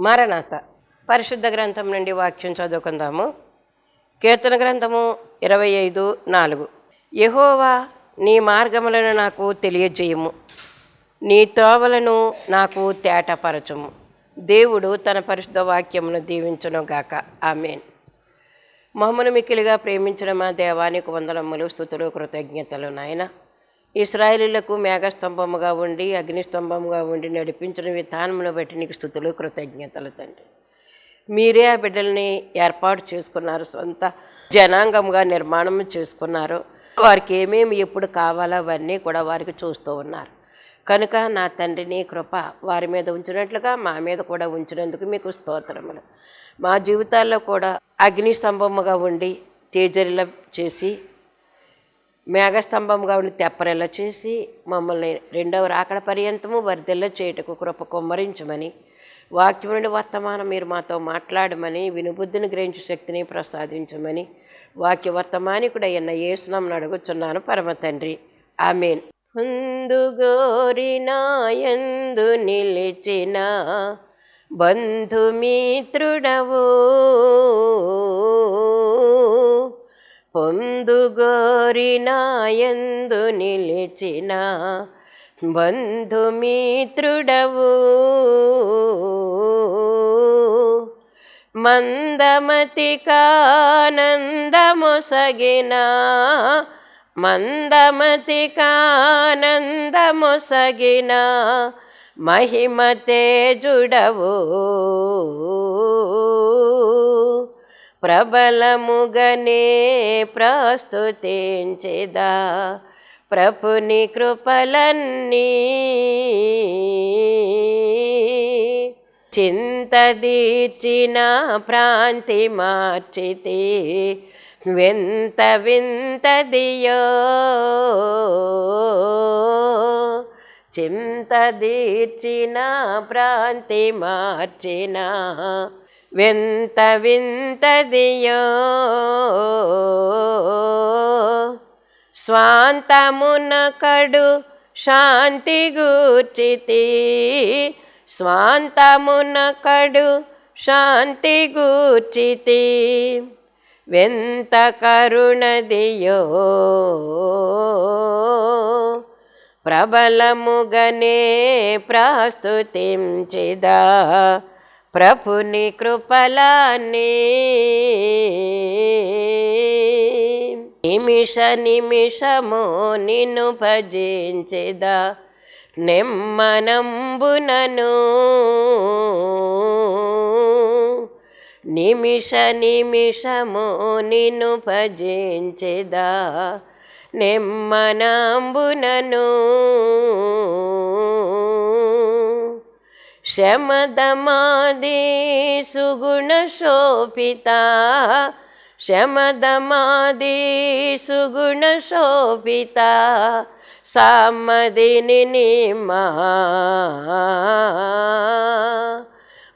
Maranatha పరిశుద్ధ గ్రంథం నుండి వాక్యం చదువుకుందాము. కీర్తన గ్రంథము ఇరవై ఐదు నాలుగు. యహోవా నీ మార్గములను నాకు తెలియజేయము. నీ త్రోవలను నాకు తేటపరచము. దేవుడు తన పరిశుద్ధ వాక్యమును దీవించును గాక. ఆమెన్. మమ్మను మిక్కిలిగా ప్రేమించిన మా దేవానికి వందనములు స్థుతులు కృతజ్ఞతలు నాయన. ఇస్రాయేలీలకు మేఘస్తంభముగా ఉండి అగ్నిస్తంభముగా ఉండి నడిపించిన విధానమును బట్టి నీకు స్థుతులు కృతజ్ఞతలు తండ్రి. మీరే ఆ బిడ్డల్ని ఏర్పాటు చేసుకున్నారు సొంత జనాంగంగా నిర్మాణం చేసుకున్నారు. వారికి ఏమేమి ఎప్పుడు కావాలో అవన్నీ కూడా వారికి చూస్తూ ఉన్నారు. కనుక నా తండ్రి నీ కృప వారి మీద ఉంచినట్లుగా మా మీద కూడా ఉంచినందుకు మీకు స్తోత్రములు. మా జీవితాల్లో కూడా అగ్ని స్తంభముగా ఉండి తేజరిల చేసి మేఘస్తంభంగా ఉండి తెప్పరెల్ల చేసి మమ్మల్ని రెండవ రాకడ పర్యంతము వర్ధిల్ల చేయుటకు కృప కుమ్మరించమని వాక్యం నుండి వర్తమానం మీరు మాతో మాట్లాడమని వినుబుద్ధిని గ్రహించు శక్తిని ప్రసాదించమని వాక్య వర్తమానికుడయ్యన్న యేసునాం అడుగుచున్నాను పరమ తండ్రి. ఆమెన్. ముందుగోరినాయందు నిలిచిన బంధుమిత్రుడవు. ಒಂದು ಗೋರಿನ ಎಂದು ನಿಲಿಚಿನ ಬಂಧು ಮಿತ್ರುಡವು. ಮಂದಮತಿ ಕಾನಂದ ಮೊಸಗಿನ ಮಂದಮತಿ ಕಾನಂದ ಮೊಸಗಿನ ಮಹಿಮತೆ ಜುಡವು ప్రబలముగనే ప్రస్తుతించేదా. ప్రభుని కృపలన్నీ చింతదీర్చిన ప్రాంతి మార్చితే వింత వింతదియో చింతదీర్చిన ప్రాంతి మార్చిన వింత వింతదియో. స్వాంతమున కడు శాంతి గూర్చితి. స్వాంతమున కడు శాంతి గూర్చితి. వింత కరుణదియో. ప్రబలముగనే ప్రాస్తుతించిదా. ప్రభుని కృపలాన్ని నిమిష నిమిషము నిన్ను భజించేదా. నెమ్మనంబునను. నిమిష నిమిషము నిన్ను భజించెదా. నెమ్మనంబునను. శమదమాది సుగుణ శోభిత శమదమాది సుగుణ శోభిత సామదిని నిమా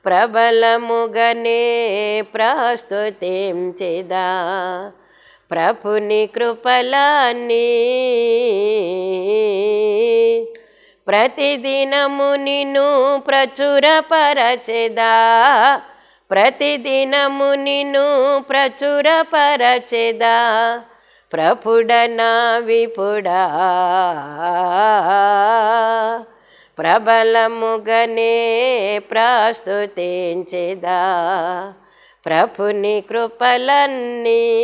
ప్రబలముగనే ప్రస్తుతించిదా ప్రభుని కృపలాన్ని ప్రతిదినము నిన్ను ప్రచురపరచెదా. ప్రతిదినము నిన్ను ప్రచురపరచెదా. ప్రపుడనా విపుడా. ప్రబలముగనే ప్రాస్తుతించెదా. ప్రభుని కృపలన్నీ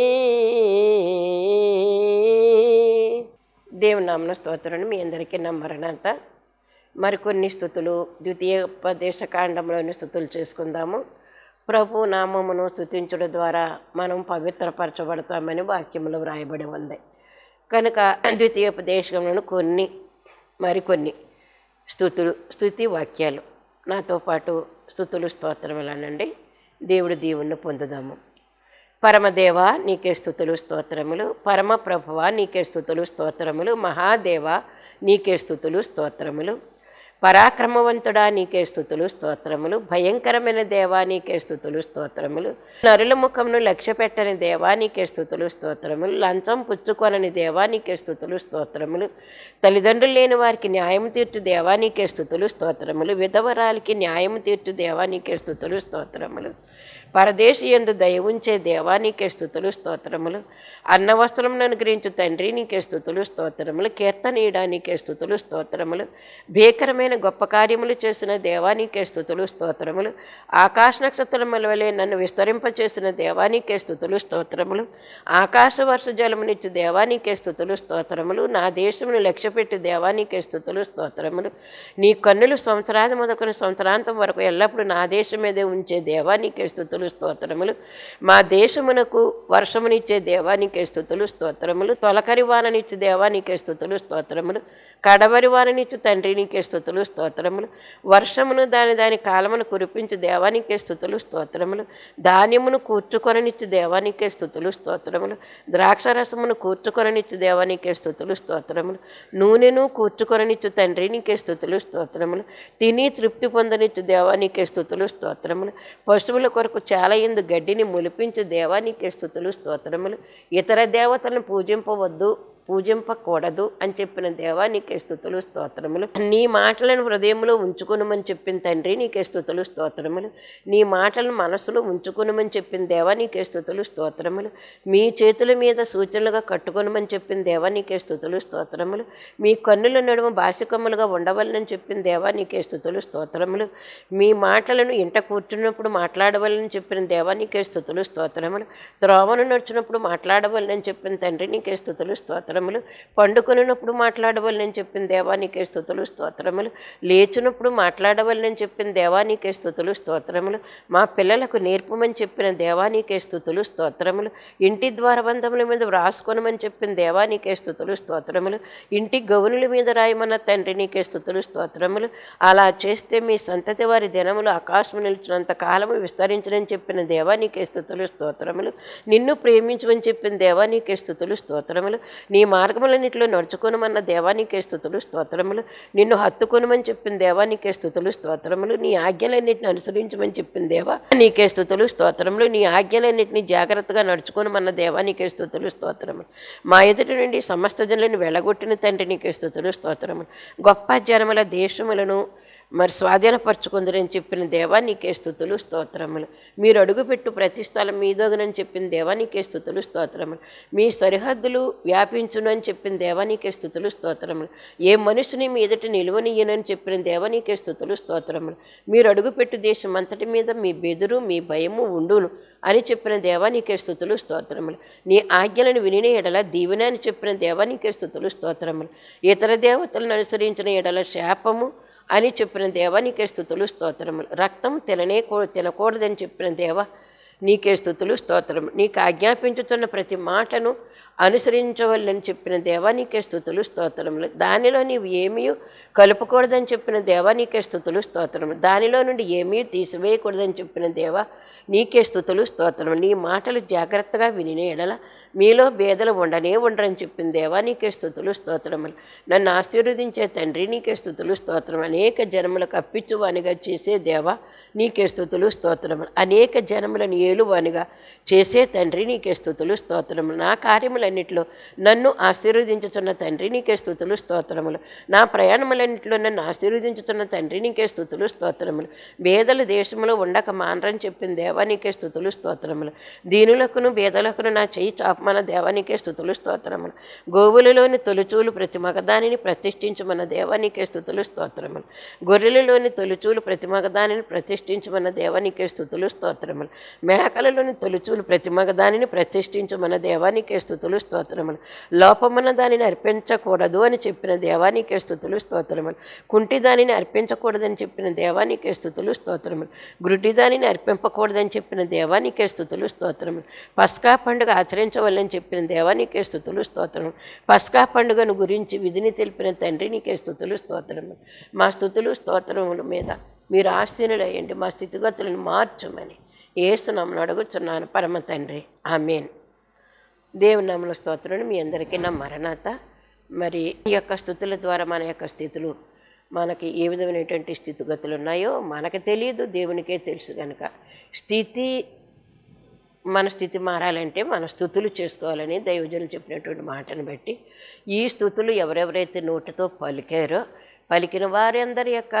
దేవునామన స్తోత్రం మీ అందరికీ నమ్మరణంత మరికొన్ని స్థుతులు ద్వితీయోపదేశ కాండంలోని స్థుతులు చేసుకుందాము. ప్రభు నామమును స్థుతించడం ద్వారా మనం పవిత్రపరచబడతామని వాక్యంలో వ్రాయబడి ఉంది. కనుక ద్వితీయోపదేశంలోని కొన్ని మరికొన్ని స్థుతులు స్థుతి వాక్యాలు. నాతో పాటు స్థుతులు స్తోత్రములనండి దేవుడి దీవుణ్ణి పొందుదాము. పరమదేవ నీకే స్థుతులు స్తోత్రములు. పరమ ప్రభువ నీకే స్థుతులు స్తోత్రములు. మహాదేవ నీకే స్థుతులు స్తోత్రములు. పరాక్రమవంతుడా నీకే స్థుతులు స్తోత్రములు. భయంకరమైన దేవా నీకే స్థుతులు స్తోత్రములు. నరుల ముఖమును లక్ష్య పెట్టని దేవా నీకే స్థుతులు స్తోత్రములు. లంచం పుచ్చుకొనని దేవా నీకే స్థుతులు స్తోత్రములు. తల్లిదండ్రులు లేని వారికి న్యాయం తీర్చు దేవా నీకే స్థుతులు స్తోత్రములు. విధవరాలకి న్యాయం తీర్చు దేవా నీకే స్థుతులు స్తోత్రములు. పరదేశి ఎందు దయ దేవా నీకే స్థుతులు స్తోత్రములు. అన్న వస్త్రమును అనుగ్రహించు తండ్రి నీకే స్థుతులు స్తోత్రములు. కీర్తనీయుడా నీకే స్థుతులు స్తోత్రములు. భీకరమైన గొప్ప కార్యములు చేసిన దేవా నీకే స్థుతులు స్తోత్రములు. ఆకాశ నక్షత్రముల వలె నన్ను విస్తరింపచేసిన దేవా నీకే స్థుతులు స్తోత్రములు. ఆకాశ వర్ష జలమునిచ్చు దేవా నీకే స్థుతులు స్తోత్రములు. నా దేశమును లక్ష్యపెట్టి దేవా నీకే స్థుతులు స్తోత్రములు. నీ కన్నులు సంవత్సరాది మొదలుకొని సంవత్సరాంతం వరకు ఎల్లప్పుడూ నా దేశం మీదే ఉంచే దేవా నీకే స్థుతులు స్తోత్రములు మా దేశమునకు వర్షమునిచ్చే దేవానికే స్థుతులు స్తోత్రములు. తొలకరి వాననిచ్చు దేవానికే స్థుతులు స్తోత్రములు. కడవరి వాననిచ్చు తండ్రి నీకే స్థుతులు స్తోత్రములు. వర్షమును దాని దాని కాలమును కురిపించు దేవానికే స్థుతులు స్తోత్రములు. ధాన్యమును కూర్చుకొననిచ్చు దేవానికే స్థుతులు స్తోత్రములు. ద్రాక్షరసమును కూర్చుకొననిచ్చు దేవానికే స్థుతులు స్తోత్రములు. నూనెను కూర్చుకొననిచ్చు తండ్రి నీకే స్థుతులు స్తోత్రములు. తిని తృప్తి పొందనిచ్చు దేవానికే స్థుతులు స్తోత్రములు. పశువుల కొరకు చాలా ఎందు గడ్డిని ములిపించు దేవానికి స్థుతులు స్తోత్రములు. ఇతర దేవతలను పూజింపవద్దు. పూజింపకూడదు అని చెప్పిన దేవా నీకే స్థుతులు స్తోత్రములు. నీ మాటలను హృదయంలో ఉంచుకునమని చెప్పిన తండ్రి నీకే స్థుతులు స్తోత్రములు. నీ మాటలను మనసులో ఉంచుకునమని చెప్పిన దేవా నీకే స్థుతులు స్తోత్రములు. మీ చేతుల మీద సూచనలుగా కట్టుకొనమని చెప్పిన దేవా నీకే స్థుతులు స్తోత్రములు. మీ కన్నుల నడుమ బాసికమ్ములుగా ఉండవలనని చెప్పిన దేవా నీకే స్థుతులు స్తోత్రములు. మీ మాటలను ఇంట కూర్చున్నప్పుడు మాట్లాడవలని చెప్పిన దేవా నీకే స్థుతులు స్తోత్రములు. త్రోవను నడిచినప్పుడు మాట్లాడవలని చెప్పిన తండ్రి నీకే స్థుతులు స్తోత్రములు. పండుకొనినప్పుడు మాట్లాడవలని చెప్పిన దేవా నీకే స్థుతులు స్తోత్రములు. లేచినప్పుడు మాట్లాడవలని చెప్పిన దేవా నీకే స్థుతులు స్తోత్రములు. మా పిల్లలకు నేర్పమని చెప్పిన దేవా నీకే స్థుతులు స్తోత్రములు. ఇంటి ద్వారబంధముల మీద వ్రాసుకొనమని చెప్పిన దేవా నీకే స్థుతులు స్తోత్రములు. ఇంటి గౌనుల మీద రాయమన్న తండ్రి నీకే స్థుతులు స్తోత్రములు. అలా చేస్తే మీ సంతతి వారి దినములు ఆకాశం నిలిచినంత కాలము విస్తరించనని చెప్పిన దేవా నీకే స్థుతులు స్తోత్రములు. నిన్ను ప్రేమించమని చెప్పిన దేవా నీకే స్థుతులు స్తోత్రములు. నీ నీ మార్గములన్నింటిలో నడుచుకోనమన్న దేవానికే స్థుతులు స్తోత్రములు. నిన్ను హత్తుకొనమని చెప్పిన దేవానికే స్థుతులు స్తోత్రములు. నీ ఆజ్ఞలన్నింటిని అనుసరించమని చెప్పిన దేవా నీకే స్థుతులు స్తోత్రములు. నీ ఆజ్ఞలన్నింటినీ జాగ్రత్తగా నడుచుకొనమన్న దేవానికే స్థుతులు స్తోత్రములు. మా ఎదుటి నుండి సమస్త జనులను వెళ్ళగొట్టిన తండ్రి నీకే స్థుతులు స్తోత్రములు. గొప్ప జనముల దేశములను మరి స్వాధీనపరచుకుందరని చెప్పిన దేవా నీకే స్థుతులు స్తోత్రములు. మీరు అడుగుపెట్టు ప్రతి స్థలం మీదోగనని చెప్పిన దేవా నీకే స్థుతులు స్తోత్రములు. మీ సరిహద్దులు వ్యాపించును అని చెప్పిన దేవా నీకే స్థుతులు స్తోత్రములు. ఏ మనుషుని మీ ఎదుట నిలువనియ్యనని చెప్పిన దేవా నీకే స్థుతులు స్తోత్రములు. మీరు అడుగుపెట్టు దేశం అంతటి మీద మీ బెదురు మీ భయము ఉండును అని చెప్పిన దేవా నీకే స్థుతులు స్తోత్రములు. నీ ఆజ్ఞలను వినిన ఎడల దీవెన అని చెప్పిన దేవా నీకే స్థుతులు స్తోత్రములు. ఇతర దేవతలను అనుసరించిన ఎడల శాపము అని చెప్పిన దేవ నీకే స్థుతులు స్తోత్రములు. రక్తం తిననే కూ తినకూడదని చెప్పిన దేవ నీకే స్థుతులు స్తోత్రము నీకు ఆజ్ఞాపించుతున్న ప్రతి మాటను అనుసరించవల్లని చెప్పిన దేవ నీకే స్థుతులు స్తోత్రములు. దానిలో నీవు ఏమీ కలుపుకూడదని చెప్పిన దేవ నీకే స్థుతులు స్తోత్రము దానిలో నుండి ఏమీ తీసివేయకూడదని చెప్పిన దేవా నీకే స్థుతులు స్తోత్రము నీ మాటలు జాగ్రత్తగా వినిన ఎడల మీలో బేదలు ఉండనే ఉండరని చెప్పింది దేవా నీకే స్థుతులు స్తోత్రములు. నన్ను ఆశీర్వదించే తండ్రి నీకే స్థుతులు స్తోత్రం అనేక జనములకు అప్పించువానిగా చేసే దేవా నీకే స్థుతులు స్తోత్రములు. అనేక జనములను ఏలువానిగా చేసే తండ్రి నీకే స్థుతులు స్తోత్రములు. నా కార్యములన్నిటిలో నన్ను ఆశీర్వదించుతున్న తండ్రి నీకే స్థుతులు స్తోత్రములు. నా ప్రయాణములన్నిటిలో నన్ను ఆశీర్వదించుతున్న తండ్రి నీకే స్థుతులు స్తోత్రములు. బేదల దేశంలో ఉండక మానరని చెప్పింది దేవా నీకే స్థుతులు స్తోత్రములు. దీనులకును బేదలకును నా చేయి చాపు మన దేవానికే స్థుతులు స్తోత్రములు. గోవులలోని తొలుచూలు ప్రతి మగదానిని మన దేవానికే స్థుతులు స్తోత్రములు. గొర్రెలలోని తొలుచూలు ప్రతి మగదానిని మన దేవానికే స్థుతులు స్తోత్రములు. మేకలలోని తొలుచూలు ప్రతి మగదానిని మన దేవానికే స్థుతులు స్తోత్రములు. లోపమన్న దానిని అర్పించకూడదు అని చెప్పిన దేవానికే స్థుతులు స్తోత్రములు. కుంటి దానిని అర్పించకూడదని చెప్పిన దేవానికే స్థుతులు స్తోత్రములు. గుడ్డి దానిని అర్పింపకూడదని చెప్పిన దేవానికే స్థుతులు స్తోత్రములు. పస్కా పండుగ ఆచరించవల్లని చెప్పిన దేవానికే స్థుతులు స్తోత్రం పస్కా పండుగను గురించి విధిని తెలిపిన తండ్రి నీకే స్థుతులు స్తోత్రము. మా స్థుతులు స్తోత్రముల మీద మీరు ఆశీనుడయ్యండి మా స్థితిగతులను మార్చమని ఏసునామను అడుగుతున్నాను పరమ తండ్రి. ఆమెన్. దేవుని నామల స్తోత్రం మీ అందరికీ నా మరణాత. మరి ఈ యొక్క స్థుతుల ద్వారా మన యొక్క స్థితులు మనకి ఏ విధమైనటువంటి స్థితిగతులు ఉన్నాయో మనకు తెలియదు దేవునికే తెలుసు కనుక స్థితి మన స్థితి మారాలంటే మన స్థుతులు చేసుకోవాలని దైవజనులు చెప్పినటువంటి మాటను బట్టి ఈ స్థుతులు ఎవరెవరైతే నోటితో పలికారో పలికిన వారందరి యొక్క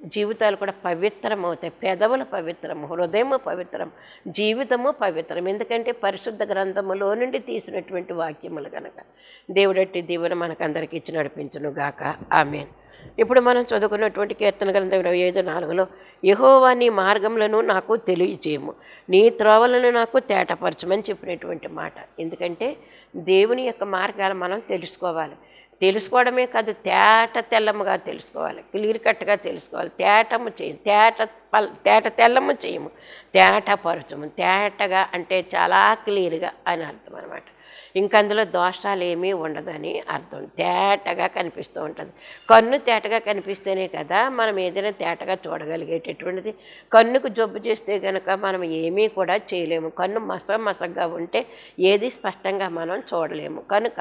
జీవితాలు కూడా పవిత్రం అవుతాయి. పెదవులు పవిత్రం హృదయము పవిత్రం జీవితము పవిత్రం. ఎందుకంటే పరిశుద్ధ గ్రంథములో నుండి తీసినటువంటి వాక్యములు కనుక దేవుడట్టి దీవెన మనకందరికి ఇచ్చి నడిపించును గాక ఆమెన్. ఇప్పుడు మనం చదువుకున్నటువంటి కీర్తన గ్రంథం ఇరవై ఐదు నాలుగులో యహోవా నీ మార్గములను నాకు తెలియజేయము నీ త్రోవలను నాకు తేటపరచమని చెప్పినటువంటి మాట. ఎందుకంటే దేవుని యొక్క మార్గాలు మనం తెలుసుకోవాలి. తెలుసుకోవడమే కాదు తేట తెల్లముగా తెలుసుకోవాలి. క్లియర్ కట్గా తెలుసుకోవాలి. తేటము చేయము తేట పల్ తేట తెల్లము చేయము తేట పరచము. తేటగా అంటే చాలా క్లియర్గా అని అర్థం అనమాట ఇంక అందులో దోషాలు ఏమీ ఉండదని అర్థం. తేటగా కనిపిస్తూ ఉంటుంది. కన్ను తేటగా కనిపిస్తేనే కదా మనం ఏదైనా తేటగా చూడగలిగేటటువంటిది. కన్నుకు జబ్బు చేస్తే కనుక మనం ఏమీ కూడా చేయలేము. కన్ను మస మసగ్గా ఉంటే ఏది స్పష్టంగా మనం చూడలేము. కనుక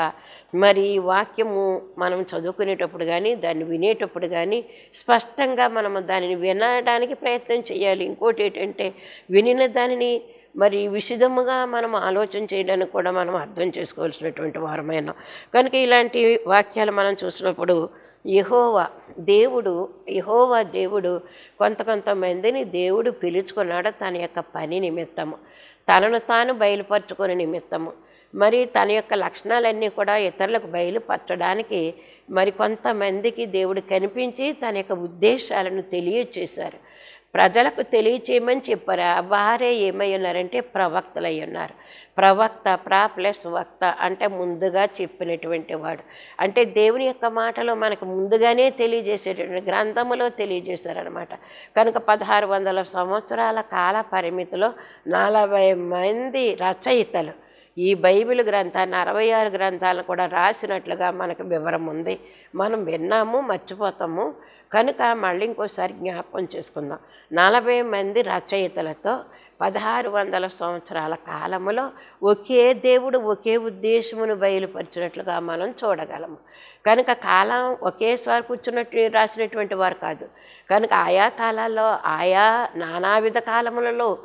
మరి ఈ వాక్యము మనం చదువుకునేటప్పుడు కానీ దాన్ని వినేటప్పుడు కానీ స్పష్టంగా మనము దానిని వినడానికి ప్రయత్నం చేయాలి. ఇంకోటి ఏంటంటే వినిన దానిని మరి విశదముగా మనం ఆలోచన చేయడానికి కూడా మనం అర్థం చేసుకోవాల్సినటువంటి వారమైన. కనుక ఇలాంటి వాక్యాలు మనం చూసినప్పుడు యహోవా దేవుడు యహోవా దేవుడు కొంత కొంతమందిని దేవుడు పిలుచుకున్నాడు తన యొక్క పని నిమిత్తము తనను తాను బయలుపరచుకునే నిమిత్తము మరి తన యొక్క లక్షణాలన్నీ కూడా ఇతరులకు బయలుపరచడానికి మరి కొంతమందికి దేవుడు కనిపించి తన యొక్క ఉద్దేశాలను తెలియచేశారు. ప్రజలకు తెలియచేయమని చెప్పారు? వారే ఏమై ఉన్నారంటే ప్రవక్తలు అయి ఉన్నారు. ప్రవక్త ప్రా ప్లస్ వక్త అంటే ముందుగా చెప్పినటువంటి వాడు. అంటే దేవుని యొక్క మాటలు మనకు ముందుగానే తెలియజేసేటువంటి గ్రంథములో తెలియజేశారనమాట కనుక పదహారు వందల సంవత్సరాల కాల పరిమితిలో నలభై మంది రచయితలు ఈ బైబిల్ గ్రంథాన్ని అరవై ఆరు గ్రంథాలను కూడా రాసినట్లుగా మనకు వివరం ఉంది. మనం విన్నాము మర్చిపోతాము. కనుక మళ్ళీ ఇంకోసారి జ్ఞాపకం చేసుకుందాం. నలభై మంది రచయితలతో పదహారు వందల సంవత్సరాల కాలములో ఒకే దేవుడు ఒకే ఉద్దేశమును బయలుపరిచినట్లుగా మనం చూడగలము. కనుక కాలం ఒకేసారి కూర్చున్నట్టు రాసినటువంటి వారు కాదు. కనుక ఆయా కాలాల్లో ఆయా నానావిధ కాలములలో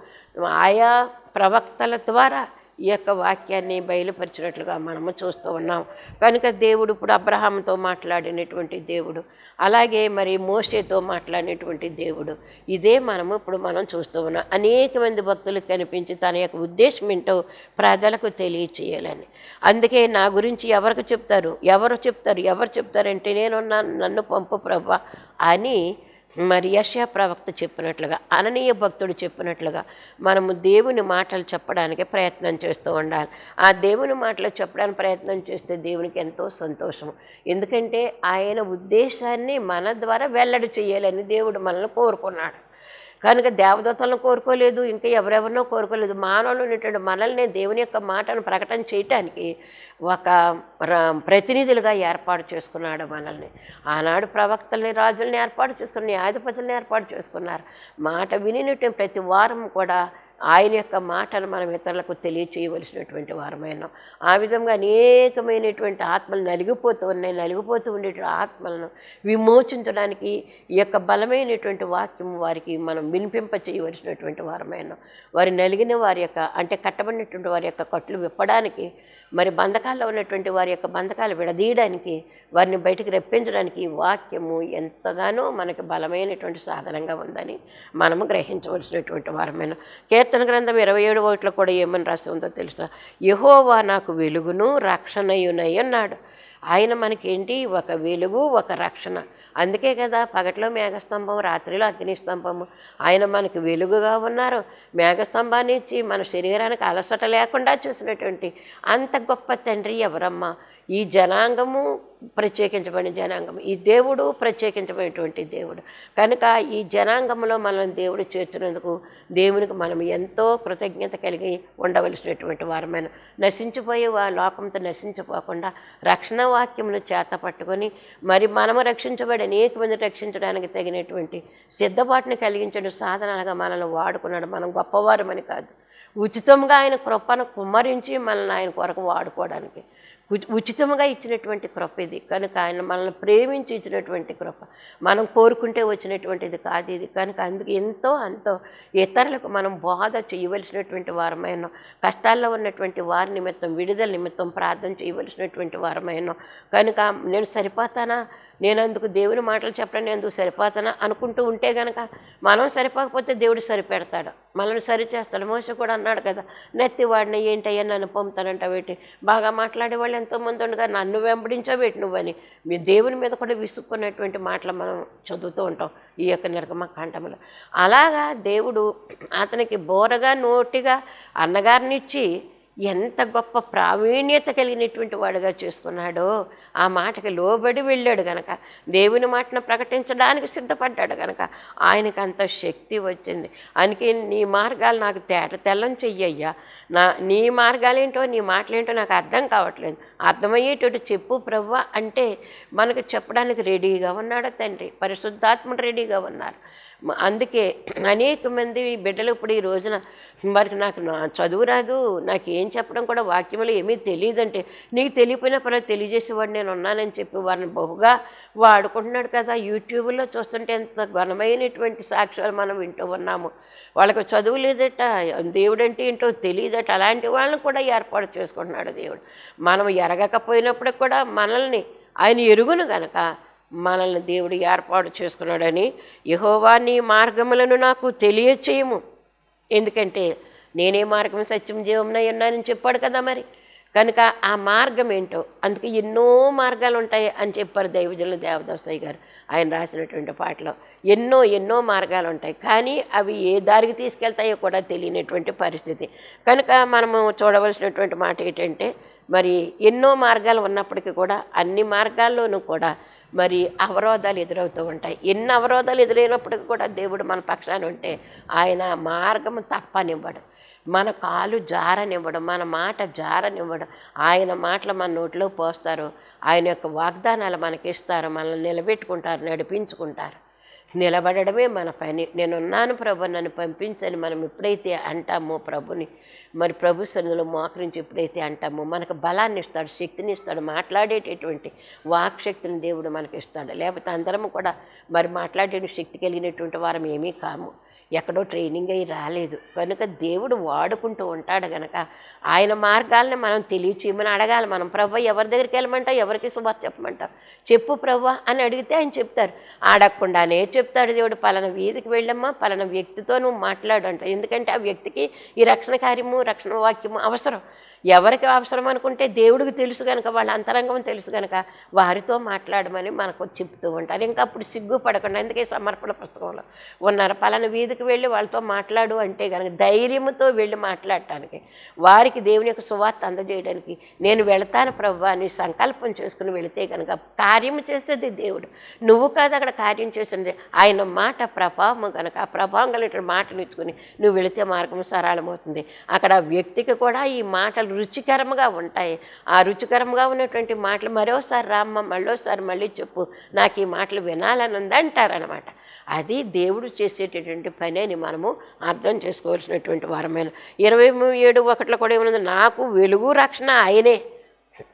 ఆయా ప్రవక్తల ద్వారా ఈ యొక్క వాక్యాన్ని బయలుపరిచినట్లుగా మనము చూస్తూ ఉన్నాం. కనుక దేవుడు ఇప్పుడు అబ్రహాంతో మాట్లాడినటువంటి దేవుడు అలాగే మరి మోసేతో మాట్లాడినటువంటి దేవుడు ఇదే మనము ఇప్పుడు మనం చూస్తూ ఉన్నాం. అనేక మంది భక్తులకు కనిపించి తన యొక్క ఉద్దేశం ఏంటో ప్రజలకు తెలియచేయాలని. అందుకే నా గురించి ఎవరికి చెప్తారు? ఎవరు చెప్తారు? ఎవరు చెప్తారంటే నేను నన్ను పంపు ప్రభా అని మరి యశా ప్రవక్త చెప్పినట్లుగా అననీయ భక్తుడు చెప్పినట్లుగా మనము దేవుని మాటలు చెప్పడానికి ప్రయత్నం చేస్తూ ఉండాలి. ఆ దేవుని మాటలు చెప్పడానికి ప్రయత్నం చేస్తే దేవునికి ఎంతో సంతోషం ఎందుకంటే ఆయన ఉద్దేశాన్ని మన ద్వారా వెల్లడి చేయాలని దేవుడు మనల్ని కోరుకున్నాడు. కనుక దేవదూతలను కోరుకోలేదు ఇంకా ఎవరెవరినో కోరుకోలేదు. మానవులు ఉన్నటువంటి మనల్ని దేవుని యొక్క మాటను ప్రకటన చేయటానికి ఒక ర- ప్రతినిధులుగా ఏర్పాటు చేసుకున్నాడు మనల్ని. ఆనాడు ప్రవక్తల్ని రాజుల్ని ఏర్పాటు చేసుకుని న్యాయాధిపతుల్ని ఏర్పాటు చేసుకున్నారు. మాట వినినటువంటి ప్రతి వారం కూడా ఆయన యొక్క మాటను మనం ఇతరులకు తెలియచేయవలసినటువంటి వారమైన ఆ విధంగా అనేకమైనటువంటి ఆత్మలు నలిగిపోతూ ఉన్నాయి. నలిగిపోతూ ఉండేటువంటి ఆత్మలను విమోచించడానికి ఈ యొక్క బలమైనటువంటి వాక్యం వారికి మనం వినిపింప చేయవలసినటువంటి వారమైన వారి నలిగిన వారి యొక్క అంటే కట్టబడినటువంటి వారి యొక్క కట్లు విప్పడానికి మరి బంధకాల్లో ఉన్నటువంటి వారి యొక్క బంధకాలు విడదీయడానికి వారిని బయటికి రప్పించడానికి వాక్యము ఎంతగానో మనకి బలమైనటువంటి సాధనంగా ఉందని మనము గ్రహించవలసినటువంటి వారమైన కీర్తన గ్రంథం ఇరవై ఏడు ఒకటిలో కూడా ఏమని రాసి ఉందో తెలుసా? యహోవా నాకు వెలుగును రక్షణయునై అన్నాడు. ఆయన మనకేంటి? ఒక వెలుగు ఒక రక్షణ. అందుకే కదా పగటిలో మేఘస్తంభం రాత్రిలో అగ్నిస్తంభము ఆయన మనకి వెలుగుగా ఉన్నారు. మేఘస్తంభాన్ని ఇచ్చి మన శరీరానికి అలసట లేకుండా చూసినటువంటి అంత గొప్ప తండ్రి ఎవరమ్మా? ఈ జనాంగము ప్రత్యేకించబడిన జనాంగం ఈ దేవుడు ప్రత్యేకించబడినటువంటి దేవుడు. కనుక ఈ జనాంగంలో మనం దేవుడు చేర్చినందుకు దేవునికి మనం ఎంతో కృతజ్ఞత కలిగి ఉండవలసినటువంటి వారమైన నశించిపోయే వా లోకంతో నశించిపోకుండా రక్షణ వాక్యములు చేత పట్టుకొని మరి మనము రక్షించబడి అనేక మంది రక్షించడానికి తగినటువంటి సిద్ధపాటుని కలిగించడం. సాధనాలుగా మనల్ని వాడుకున్నాడు. మనం గొప్పవారమని కాదు. ఉచితంగా ఆయన కృపను కుమ్మరించి మనల్ని ఆయన కొరకు వాడుకోవడానికి ఉచితంగా ఇచ్చినటువంటి కృప ఇది. కనుక ఆయన మనల్ని ప్రేమించి ఇచ్చినటువంటి కృప. మనం కోరుకుంటే వచ్చినటువంటిది కాదు ఇది. కనుక అందుకు ఎంతో అంతో ఇతరులకు మనం బోధ చేయవలసినటువంటి వారమైనా కష్టాల్లో ఉన్నటువంటి వారి నిమిత్తం విడుదల నిమిత్తం ప్రార్థన చేయవలసినటువంటి వారమైనా. కనుక నేను సరిపోతానా? నేను అందుకు దేవుని మాటలు చెప్పడానికి ఎందుకు సరిపోతానా అనుకుంటూ ఉంటే గనక మనం సరిపోకపోతే దేవుడు సరిపెడతాడు. మనల్ని సరిచేస్తాడు. మోస కూడా అన్నాడు కదా నెత్తివాడిని ఏంటయ్యా నన్ను పంపుతానంట వేటి బాగా మాట్లాడే వాళ్ళు ఎంతోమంది ఉండగా నన్ను వెంబడించోబెట్టి నువ్వని? మీ దేవుని మీద కూడా విసుక్కున్నటువంటి మాటలు మనం చదువుతూ ఉంటాం ఈ యొక్క నిర్గమకాండంలో అలాగా దేవుడు అతనికి బోరగా నోటిగా అన్నగారినిచ్చి ఎంత గొప్ప ప్రావీణ్యత కలిగినటువంటి వాడుగా చేసుకున్నాడో ఆ మాటకి లోబడి వెళ్ళాడు గనక దేవుని మాటను ప్రకటించడానికి సిద్ధపడ్డాడు గనక ఆయనకి అంత శక్తి వచ్చింది. అందుకే నీ మార్గాలు నాకు తేట తెల్లం చెయ్యయ్యా. నా నీ మార్గాలేంటో నీ మాటలేంటో నాకు అర్థం కావట్లేదు. అర్థమయ్యేటట్టు చెప్పు ప్రవ్వ అంటే మనకు చెప్పడానికి రెడీగా ఉన్నాడు తండ్రి. పరిశుద్ధాత్ముడు రెడీగా ఉన్నారు. అందుకే అనేక మంది బిడ్డలు ఇప్పుడు ఈ రోజున వారికి నాకు నా చదువు రాదు నాకు ఏం చెప్పడం కూడా వాక్యములు ఏమీ తెలియదంటే నీకు తెలియపోయినా పర్లేదు తెలియజేసేవాడు నేను ఉన్నానని చెప్పి వారిని బహుగా వాడుకుంటున్నాడు కదా. యూట్యూబ్లో చూస్తుంటే ఎంత ఘనమైనటువంటి సాక్ష్యాలు మనం వింటూ ఉన్నాము. వాళ్ళకి చదువు లేదట దేవుడు అంటే ఏంటో తెలియదట అలాంటి వాళ్ళని కూడా ఏర్పాటు చేసుకుంటున్నాడు దేవుడు. మనం ఎరగకపోయినప్పుడు కూడా మనల్ని ఆయన ఎరుగును గనక మనల్ని దేవుడు ఏర్పాటు చేసుకున్నాడని యహోవా నీ మార్గములను నాకు తెలియచేయము. ఎందుకంటే నేనే మార్గం సత్యం జీవమునై ఉన్నానని చెప్పాడు కదా మరి. కనుక ఆ మార్గం ఏంటో అందుకే ఎన్నో మార్గాలు ఉంటాయి అని చెప్పారు దైవజనులు దేవదాసయ్య గారు ఆయన రాసినటువంటి పాటలో. ఎన్నో ఎన్నో మార్గాలు ఉంటాయి కానీ అవి ఏ దారికి తీసుకెళ్తాయో కూడా తెలియనటువంటి పరిస్థితి. కనుక మనము చూడవలసినటువంటి మాట ఏంటంటే మరి ఎన్నో మార్గాలు ఉన్నప్పటికీ కూడా అన్ని మార్గాల్లోనూ కూడా మరి అవరోధాలు ఎదురవుతూ ఉంటాయి. ఎన్ని అవరోధాలు ఎదురైనప్పటికీ కూడా దేవుడు మన పక్షాన ఉంటే ఆయన మార్గము తప్పనివ్వడు. మన కాలు జారనివ్వడం మన మాట జారనివ్వడం. ఆయన మాటలు మన నోట్లో పోస్తారు. ఆయన యొక్క వాగ్దానాలు మనకి ఇస్తారు మనల్ని నిలబెట్టుకుంటారు నడిపించుకుంటారు. నిలబడడమే మన పని. నేనున్నాను ప్రభు నన్ను పంపించని మనం ఎప్పుడైతే అంటామో ప్రభుని మరి ప్రభు సన్నిధిలో మోకరించి ఎప్పుడైతే అంటామో మనకు బలాన్ని ఇస్తాడు శక్తిని ఇస్తాడు మాట్లాడేటటువంటి వాక్శక్తిని దేవుడు మనకి ఇస్తాడు. లేకపోతే అందరం కూడా మరి మాట్లాడే శక్తి కలిగినటువంటి వారం ఏమీ కాము. ఎక్కడో ట్రైనింగ్ అయ్యి రాలేదు. కనుక దేవుడు వాడుకుంటూ ఉంటాడు గనక. ఆయన మార్గాల్ని మనం తెలియచేయమని అడగాలి. మనం ప్రభు ఎవరి దగ్గరికి వెళ్ళమంటావు? ఎవరికి శుభార్త చెప్పమంటావు? చెప్పు ప్రభు అని అడిగితే ఆయన చెప్తారు. అడగకుండానే చెప్తాడు దేవుడు పలానా వీధికి వెళ్ళమ్మా పలానా వ్యక్తితో నువ్వు మాట్లాడు అంట. ఎందుకంటే ఆ వ్యక్తికి ఈ రక్షణ కార్యము రక్షణ వాక్యము అవసరం. ఎవరికి అవసరం అనుకుంటే దేవుడికి తెలుసు కనుక వాళ్ళ అంతరంగం తెలుసు కనుక వారితో మాట్లాడమని మనకు చెప్తూ ఉంటారు. ఇంకా అప్పుడు సిగ్గుపడకుండా అందుకే సమర్పణ పుస్తకంలో ఉన్నారు. పలానా వీధికి వెళ్ళి వాళ్ళతో మాట్లాడు అంటే కనుక ధైర్యంతో వెళ్ళి మాట్లాడటానికి వారికి దేవుని యొక్క సువార్త అందజేయడానికి నేను వెళతాను ప్రభు అని సంకల్పం చేసుకుని వెళితే కనుక కార్యం చేసేది దేవుడు. నువ్వు కాదు అక్కడ కార్యం చేసింది ఆయన మాట ప్రభావం కనుక ఆ ప్రభావం కలిగిన మాటలు ఇచ్చుకుని నువ్వు వెళితే మార్గం సరళమవుతుంది. అక్కడ వ్యక్తికి కూడా ఈ మాటలు రుచికరంగా ఉంటాయి. ఆ రుచికరంగా ఉన్నటువంటి మాటలు మరోసారి రామ్మ మళ్ళోసారి మళ్ళీ చెప్పు. నాకు ఈ మాటలు వినాలని ఉంది అంటారనమాట అది దేవుడు చేసేటటువంటి పని అని మనము అర్థం చేసుకోవాల్సినటువంటి వరమైన ఇరవై ఏడు ఒకటిలో కూడా ఏమన్నది నాకు వెలుగు రక్షణ ఆయనే.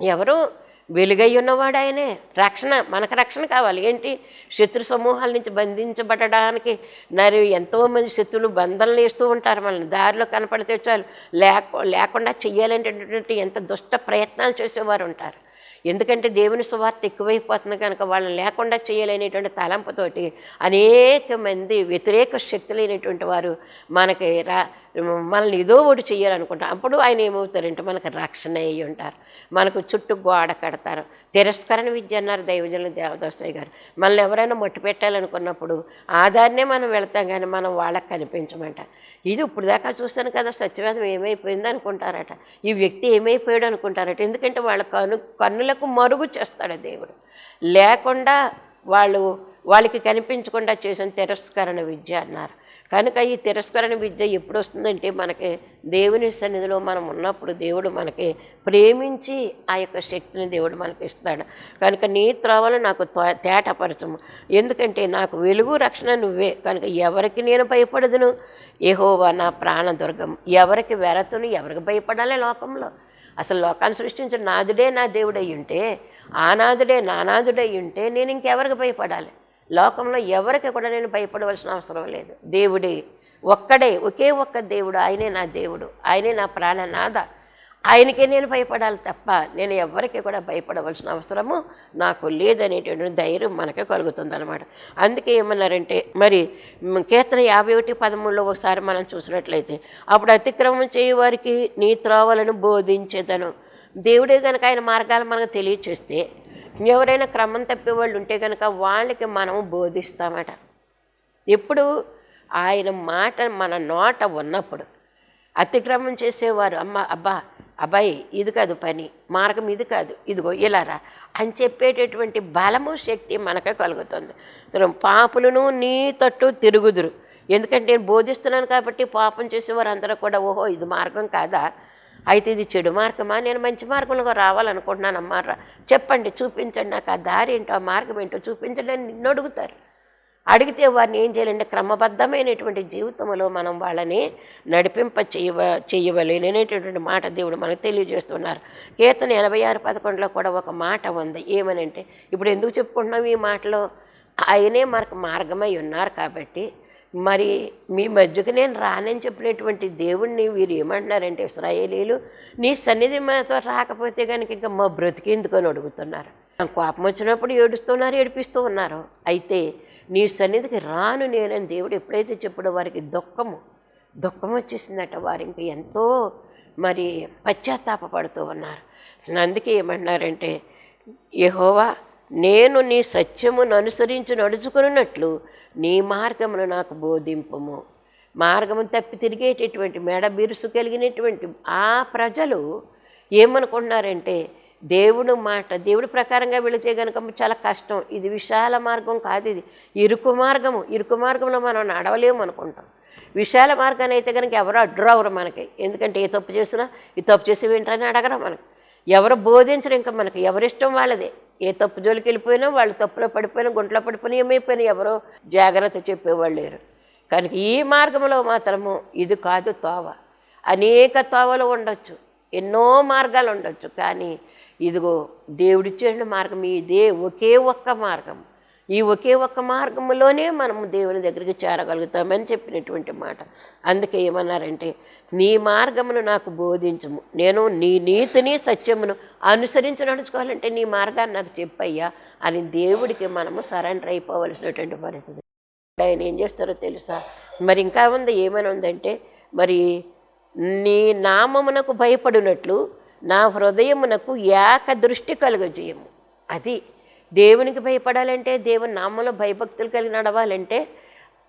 ఎవరు? వెలుగై ఉన్నవాడు ఆయనే రక్షణ మనకు రక్షణ కావాలి. ఏంటి? శత్రు సమూహాల నుంచి బంధించబడడానికి మరి ఎంతోమంది శత్రులు బంధనలు వేస్తూ ఉంటారు మనల్ని. దారిలో కనపడితే చాలు. లేక లేకుండా చెయ్యాలనేటటువంటి ఎంత దుష్ట ప్రయత్నాలు చేసేవారు ఉంటారు. ఎందుకంటే దేవుని సువార్త ఎక్కువైపోతుంది కనుక వాళ్ళని లేకుండా చేయలేనటువంటి తలంపుతోటి అనేక మంది వ్యతిరేక శక్తులైనటువంటి వారు మనకి రా మనల్ని ఏదో ఒకటి చేయాలనుకుంటాం అప్పుడు ఆయన ఏమవుతారంటే మనకు రక్షణ అయ్యి ఉంటారు. మనకు చుట్టూ గోడ కడతారు. తిరస్కరణ విద్య అన్నారు దైవజనులు దేవదాసయ్య గారు. మనల్ని ఎవరైనా మట్టి పెట్టాలనుకున్నప్పుడు ఆధారనే మనం వెళతాం కానీ మనం వాళ్ళకి కనిపించమంట ఇది ఇప్పుడు దాకా చూశాను కదా సత్యవేదం ఏమైపోయింది అనుకుంటారట. ఈ వ్యక్తి ఏమైపోయాడు అనుకుంటారట. ఎందుకంటే వాళ్ళ కను కన్నులకు మరుగు చేస్తాడు దేవుడు. లేకుండా వాళ్ళు వాళ్ళకి కనిపించకుండా చేసిన తిరస్కరణ విద్య అన్నారు. కనుక ఈ తిరస్కరణ విద్య ఎప్పుడు వస్తుందంటే మనకి దేవుని సన్నిధిలో మనం ఉన్నప్పుడు దేవుడు మనకి ప్రేమించి ఆ యొక్క శక్తిని దేవుడు మనకి ఇస్తాడు. కనుక నీ త్రోవలు నాకు తేటపరచము. ఎందుకంటే నాకు వెలుగు రక్షణ నువ్వే. కనుక ఎవరికి నేను భయపడదును? ఏహోవా నా ప్రాణదుర్గం. ఎవరికి వెరతును ఎవరికి భయపడాలి లోకంలో? అసలు లోకాన్ని సృష్టించిన నాదుడే నా దేవుడై ఉంటే ఆనాదుడే నానాదుడై ఉంటే నేను ఇంకెవరికి భయపడాలి? లోకంలో ఎవరికి కూడా నేను భయపడవలసిన అవసరం లేదు. దేవుడే ఒక్కడే ఒకే ఒక్క దేవుడు ఆయనే నా దేవుడు ఆయనే నా ప్రాణనాథ. ఆయనకే నేను భయపడాలి తప్ప నేను ఎవరికి కూడా భయపడవలసిన అవసరము నాకు లేదనేటువంటి ధైర్యం మనకి కలుగుతుందనమాట అందుకే ఏమన్నారంటే మరి కీర్తన యాభై ఒకటి పదమూడులో ఒకసారి మనం చూసినట్లయితే అప్పుడు అతిక్రమం చేయవారికి నీ త్రోవలను బోధించేదను. దేవుడే కనుక ఆయన మార్గాలు మనకు తెలియచేస్తే ఎవరైనా క్రమం తప్పే వాళ్ళు ఉంటే కనుక వాళ్ళకి మనము బోధిస్తామట. ఎప్పుడు ఆయన మాట మన నోట ఉన్నప్పుడు అతిక్రమం చేసేవారు అమ్మ అబ్బా అబ్బాయి ఇది కాదు పని మార్గం ఇది కాదు ఇదిగో ఇలారా అని చెప్పేటటువంటి బలము శక్తి మనకు కలుగుతుంది. పాపులను నీ తట్టు తిరుగుదురు. ఎందుకంటే నేను బోధిస్తున్నాను కాబట్టి పాపం చేసేవారు అందరూ కూడా ఓహో ఇది మార్గం కాదా? అయితే ఇది చెడు మార్గమా? నేను మంచి మార్గంలో రావాలనుకుంటున్నాను అమ్మారా చెప్పండి చూపించండి నాకు ఆ దారి ఏంటో ఆ మార్గం ఏంటో చూపించండి అని నిన్ను అడుగుతారు. అడిగితే వారిని ఏం చేయాలంటే క్రమబద్ధమైనటువంటి జీవితంలో మనం వాళ్ళని నడిపింప చేయవ చేయవలేననేటటువంటి మాట దేవుడు మనకు తెలియజేస్తున్నారు. కీర్తన ఎనభై ఆరు పదకొండులో కూడా ఒక మాట ఉంది. ఏమనంటే ఇప్పుడు ఎందుకు చెప్పుకుంటున్నాం ఈ మాటలో? ఆయనే మనకు మార్గమై ఉన్నారు కాబట్టి మరి మీ మధ్యకు నేను రానని చెప్పినటువంటి దేవుణ్ణి వీరు ఏమంటున్నారంటే ఇస్రాయేలీలు నీ సన్నిధి మాతో రాకపోతే కనుక ఇంకా మా బ్రతికేందుకు అని అడుగుతున్నారు. కోపం వచ్చినప్పుడు ఏడుస్తున్నారు ఏడిపిస్తూ ఉన్నారు. అయితే నీ సన్నిధికి రాను నేనని దేవుడు ఎప్పుడైతే చెప్పాడో వారికి దుఃఖము దుఃఖం వచ్చేసిందట వారు. ఇంక ఎంతో మరి పశ్చాత్తాపపడుతూ ఉన్నారు. అందుకే ఏమన్నారంటే యహోవా నేను నీ సత్యమును అనుసరించి నడుచుకున్నట్లు నీ మార్గమును నాకు బోధింపము. మార్గము తప్పి తిరిగేటటువంటి మెడ బిరుసు కలిగినటువంటి ఆ ప్రజలు ఏమనుకుంటున్నారంటే దేవుడు మాట దేవుడి ప్రకారంగా వెళితే కనుక చాలా కష్టం. ఇది విశాల మార్గం కాదు ఇది. ఇరుకు మార్గము. ఇరుకు మార్గంలో మనం నడవలేము అనుకుంటాం. విశాల మార్గాన్ని అయితే కనుక ఎవరు అడ్డురావరు మనకి? ఎందుకంటే ఏ తప్పు చేసినా ఈ తప్పు చేసి ఏంటని అడగరు మనకి? ఎవరు బోధించరు ఇంకా మనకి? ఎవరిష్టం వాళ్ళదే. ఏ తప్పు జోలికి వెళ్ళిపోయినా వాళ్ళు తప్పులో పడిపోయినా గుంట్లో పడిపోయినా ఏమైపోయినా ఎవరో జాగ్రత్త చెప్పేవాళ్ళు లేరు. కనుక ఈ మార్గంలో మాత్రము ఇది కాదు తోవ. అనేక తోవలు ఉండొచ్చు. ఎన్నో మార్గాలు ఉండొచ్చు. కానీ ఇదిగో దేవుడిచ్చిన మార్గం. ఇదే ఒకే ఒక్క మార్గం. ఈ ఒకే ఒక్క మార్గంలోనే మనము దేవుని దగ్గరికి చేరగలుగుతామని చెప్పినటువంటి మాట. అందుకే ఏమన్నారంటే నీ మార్గమును నాకు బోధించము. నేను నీ నీతిని సత్యమును అనుసరించి నడుచుకోవాలంటే నీ మార్గాన్ని నాకు చెప్పయ్యా అని దేవుడికి మనము సరెండర్ అయిపోవలసినటువంటి పరిస్థితి. ఆయన ఏం చేస్తారో తెలుసా? మరి ఇంకా ఉంది ఏమైనా ఉందంటే మరి నీ నామమునకు భయపడినట్లు నా హృదయమునకు ఏక దృష్టి కలుగజేయము. అది దేవునికి భయపడాలంటే దేవుని నామంలో భయభక్తులు కలిగి నడవాలంటే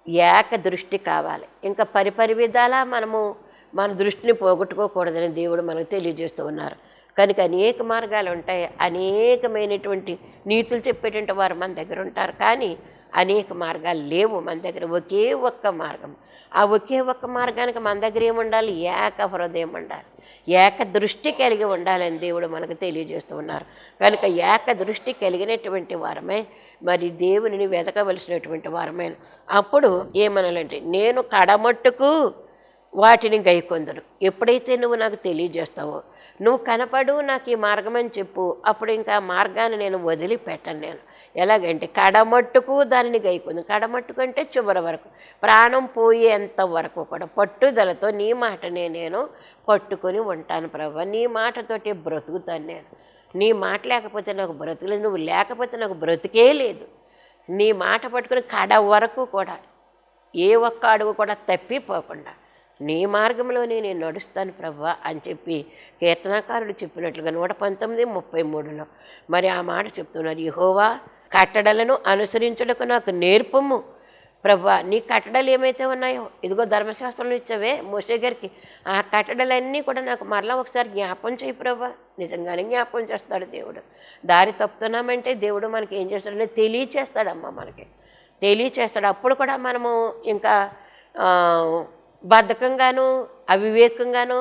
ఏక దృష్టి కావాలి. ఇంకా పరిపరి విధాలా మనము మన దృష్టిని పోగొట్టుకోకూడదని దేవుడు మనకు తెలియజేస్తూ ఉన్నారు. కనుక అనేక మార్గాలు ఉంటాయి. అనేకమైనటువంటి నీతులు చెప్పేటువంటి వారు మన దగ్గర ఉంటారు. కానీ అనేక మార్గాలు లేవు మన దగ్గర. ఒకే ఒక్క మార్గం. ఆ ఒకే ఒక్క మార్గానికి మన దగ్గర ఏముండాలి? ఏక హృదయం ఉండాలి. ఏక దృష్టి కలిగి ఉండాలని దేవుడు మనకు తెలియజేస్తూ ఉన్నారు. కనుక ఏక దృష్టి కలిగినటువంటి వారమే మరి దేవునిని వెతకవలసినటువంటి వారమే. అప్పుడు ఏమనాలంటే నేను కడమట్టుకు వాటిని గైకొందరు ఎప్పుడైతే నువ్వు నాకు తెలియజేస్తావో నువ్వు కనపడు నాకు ఈ మార్గం అని చెప్పు. అప్పుడు ఇంకా మార్గాన్ని నేను వదిలిపెట్టను నేను. ఎలాగంటే కడమట్టుకు దానిని గైకుంది కడమట్టుకు అంటే చివరి వరకు. ప్రాణం పోయేంత వరకు కూడా పట్టుదలతో నీ మాటనే నేను పట్టుకొని ఉంటాను ప్రభా. నీ మాటతోటి బ్రతుకుతాను నేను. నీ మాట లేకపోతే నాకు బ్రతుకులేదు నువ్వు లేకపోతే నాకు బ్రతికే లేదు. నీ మాట పట్టుకుని కడ వరకు కూడా ఏ ఒక్క అడుగు కూడా తప్పిపోకుండా నీ మార్గంలోనే నేను నడుస్తాను ప్రవ్వా అని చెప్పి కీర్తనాకారుడు చెప్పినట్లుగా నూట పంతొమ్మిది ముప్పై మూడులో మరి ఆ మాట చెప్తున్నారు. యహోవా కట్టడలను అనుసరించుటకు నాకు నేర్పము. ప్రభా నీ కట్టడలు ఏమైతే ఉన్నాయో ఇదిగో ధర్మశాస్త్రంలో ఇచ్చావే మోసే గారికి ఆ కట్టడలన్నీ కూడా నాకు మరలా ఒకసారి జ్ఞాపం చేయి ప్రభా. నిజంగానే జ్ఞాపం చేస్తాడు దేవుడు. దారి తప్పుతున్నామంటే దేవుడు మనకి ఏం చేస్తాడంటే తెలియచేస్తాడమ్మా మనకి. తెలియచేస్తాడు. అప్పుడు కూడా మనము ఇంకా బద్ధకంగాను అవివేకంగాను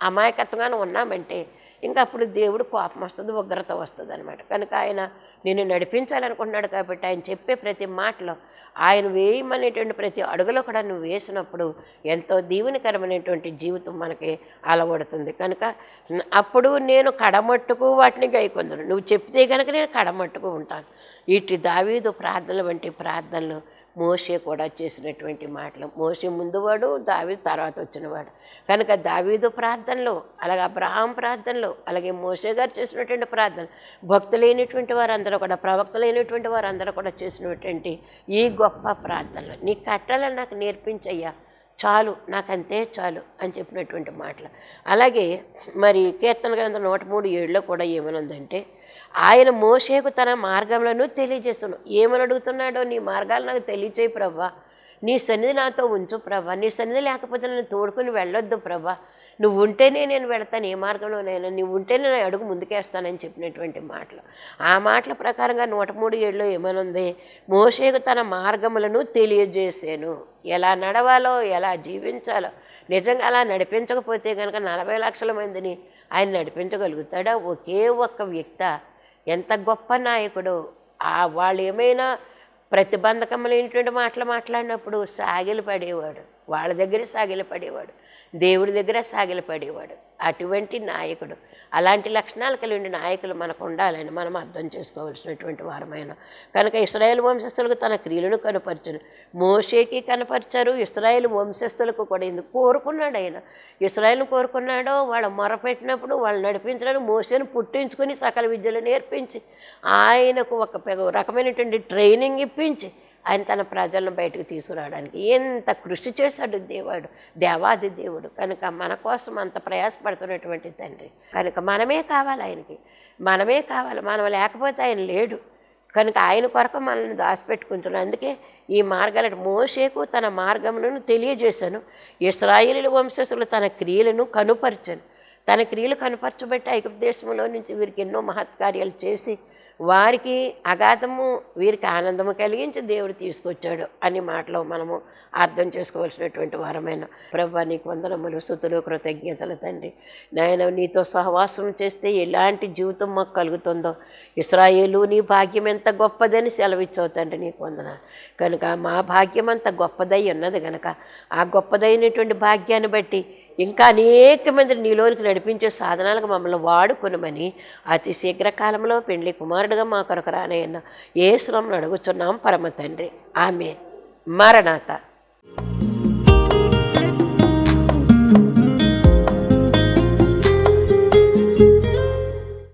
అమాయకత్వంగాను ఉన్నామంటే ఇంకా అప్పుడు దేవుడు కోపం వస్తుంది ఉగ్రత వస్తుంది అనమాట కనుక ఆయన నిన్ను నడిపించాలనుకుంటున్నాడు కాబట్టి ఆయన చెప్పే ప్రతి మాటలో ఆయన వేయమనేటువంటి ప్రతి అడుగులో కూడా నువ్వు వేసినప్పుడు ఎంతో దీవెనకరమైనటువంటి జీవితం మనకి అలవడుతుంది. కనుక అప్పుడు నేను కడమట్టుకు వాటిని గైకొందును. నువ్వు చెప్తే కనుక నేను కడమట్టుకు ఉంటాను. ఇటు దావీదు ప్రార్థనలు వంటి ప్రార్థనలు మోషే కూడా చేసినటువంటి మాటలు. మోషే ముందువాడు దావీదు తర్వాత వచ్చినవాడు. కనుక దావీదు ప్రార్థనలు అలాగే అబ్రహాం ప్రార్థనలు అలాగే మోషే గారు చేసినటువంటి ప్రార్థన భక్తులైనటువంటి వారందరూ కూడా ప్రవక్తలైనటువంటి వారందరూ కూడా చేసినటువంటి ఈ గొప్ప ప్రార్థనలు. నీ కట్టలను నాకు నేర్పించయ్యా. చాలు నాకంతే చాలు అని చెప్పినటువంటి మాటలు. అలాగే మరి కీర్తన గ్రంథం నూట మూడు ఏడులో కూడా ఏమనుందంటే ఆయన మోషేకు తన మార్గములను తెలియజేస్తున్నాడు. ఏమని అడుగుతున్నాడో నీ మార్గాలు నాకు తెలియచేయి ప్రభా. నీ సన్నిధి నాతో ఉంచు ప్రభా. నీ సన్నిధి లేకపోతే నన్ను తోడుకుని వెళ్ళొద్దు ప్రభా. నువ్వు ఉంటేనే నేను వెళతాను ఏ మార్గంలోనైనా. నువ్వు ఉంటేనే నేను అడుగు ముందుకేస్తానని చెప్పినటువంటి మాటలు. ఆ మాటల ప్రకారంగా నూట మూడు ఏళ్ళు ఏమనుంది? మోషేకు తన మార్గములను తెలియజేసాను. ఎలా నడవాలో ఎలా జీవించాలో. నిజంగా అలా నడిపించకపోతే కనుక నలభై లక్షల మందిని ఆయన నడిపించగలుగుతాడా? ఒకే ఒక్క వ్యక్త ఎంత గొప్ప నాయకుడు. ఆ వాళ్ళు ఏమైనా ప్రతిబంధకములైనటువంటి మాటలు మాట్లాడినప్పుడు సాగిలు పడేవాడు వాళ్ళ దగ్గర సాగిలు పడేవాడు దేవుడి దగ్గర సాగిలు పడేవాడు అటువంటి నాయకుడు. అలాంటి లక్షణాలు కలిగిన నాయకులు మనకు ఉండాలని మనం అర్థం చేసుకోవాల్సినటువంటి వారమైన. కనుక ఇస్రాయేల్ వంశస్థులకు తన క్రియలను కనపరచను. మోషేకి కనపరిచారు. ఇస్రాయేల్ వంశస్థులకు కూడా ఎందుకు కోరుకున్నాడు ఆయన. ఇస్రాయేల్ని కోరుకున్నాడో వాళ్ళ మొరపెట్టినప్పుడు వాళ్ళు నడిపించడానికి మోసేను పుట్టించుకుని సకల విద్యలు నేర్పించి ఆయనకు ఒక రకమైనటువంటి ట్రైనింగ్ ఇప్పించి ఆయన తన ప్రజలను బయటకు తీసుకురావడానికి. ఎంత కృషి చేశాడు దేవుడు దేవాది దేవుడు. కనుక మన కోసం అంత ప్రయాసపడుతున్నటువంటి తండ్రి. కనుక మనమే కావాలి ఆయనకి. మనమే కావాలి. మనం లేకపోతే ఆయన లేడు. కనుక ఆయన కొరకు మనల్ని దాచిపెట్టుకుంటున్నాను అందుకే ఈ మార్గాలను మోషేకు తన మార్గమును తెలియజేశాను. ఇస్రాయిలు వంశస్థులు తన క్రియలను కనుపరిచాను తన క్రియలు కనుపరచబట్టి ఐగుప్తు దేశంలో నుంచి వీరికి ఎన్నో మహత్కార్యాలు చేసి వారికి అగాధము వీరికి ఆనందము కలిగించి దేవుడు తీసుకొచ్చాడు అని మాటలో మనము అర్థం చేసుకోవాల్సినటువంటి వారమైన ప్రభు నీకు వందనములు స్థుతులు కృతజ్ఞతలు తండ్రి. నాయన నీతో సహవాసం చేస్తే ఎలాంటి జీవితం మాకు కలుగుతుందో. ఇస్రాయేలు నీ భాగ్యం ఎంత గొప్పదని సెలవిచ్చావు తండ్రి నీకు వందన కనుక మా భాగ్యం అంత గొప్పదై ఉన్నది కనుక ఆ గొప్పదైనటువంటి భాగ్యాన్ని బట్టి ఇంకా అనేక మంది నీలోనికి నడిపించే సాధనాలకు మమ్మల్ని వాడుకొనమని అతి శీఘ్రకాలంలో పెండ్లి కుమారుడుగా మా కొరకు రానయ్యన్న ఏ శ్రమను అడుగుచున్నాం పరమ తండ్రి. ఆమె మరణాత.